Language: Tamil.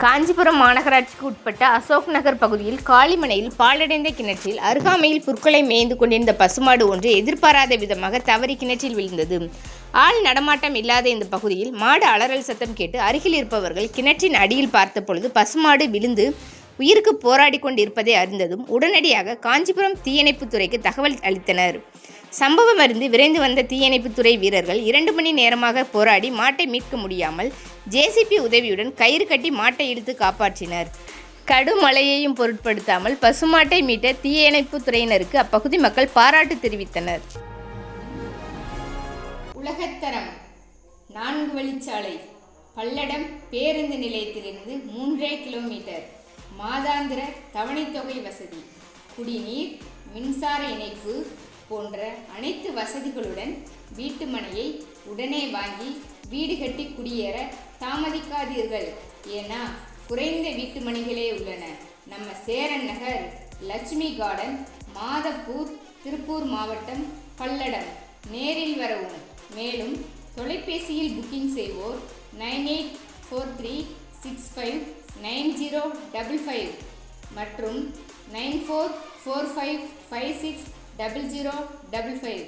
காஞ்சிபுரம் மாநகராட்சிக்கு உட்பட்ட அசோக் நகர் பகுதியில் காளிமனையில் பாழடைந்த கிணற்றில் அருகாமையில் புற்களை மேய்ந்து கொண்டிருந்த பசுமாடு ஒன்று எதிர்பாராத விதமாக தவறி கிணற்றில் விழுந்தது. ஆள் நடமாட்டம் இல்லாத இந்த பகுதியில் மாடு அலறல் சத்தம் கேட்டு அருகில் இருப்பவர்கள் கிணற்றின் அடியில் பார்த்தபொழுது பசுமாடு விழுந்து உயிருக்கு போராடி கொண்டிருப்பதை அறிந்ததும் உடனடியாக காஞ்சிபுரம் தீயணைப்புத் துறைக்கு தகவல் அளித்தனர். சம்பவம் அறிந்து விரைந்து வந்த தீயணைப்புத்துறை வீரர்கள் இரண்டு மணி நேரமாக போராடி மாட்டை மீட்க முடியாமல் ஜேசிபி உதவியுடன் கயிறு கட்டி மாட்டை இழுத்து காப்பாற்றினர். கடும் மழையையும் பொருட்படுத்தாமல் பசுமாட்டை மீட்ட தீயணைப்புத்துறையினருக்கு அப்பகுதி மக்கள் பாராட்டு தெரிவித்தனர். உலகத்தரம் நான்கு வழிச்சாலை பல்லடம் பேருந்து நிலையத்திலிருந்து மூன்றே கிலோமீட்டர் மாதாந்திர தவணைத்தொகை வசதி குடிநீர் மின்சார இணைப்பு போன்ற அனைத்து வசதிகளுடன் வீட்டு மனையை உடனே வாங்கி வீடு கட்டி குடியேற தாமதிக்காதீர்கள். ஏன்னா குறைந்த வீட்டு மனைகளே உள்ளன. நம்ம சேரன் நகர் லட்சுமி கார்டன் மாதப்பூர் திருப்பூர் மாவட்டம் பல்லடம். நேரில் வரவும். மேலும் தொலைபேசியில் புக்கிங் செய்வோர் nine eight four three six five nine zero double five மற்றும் nine four four five five six double zero double five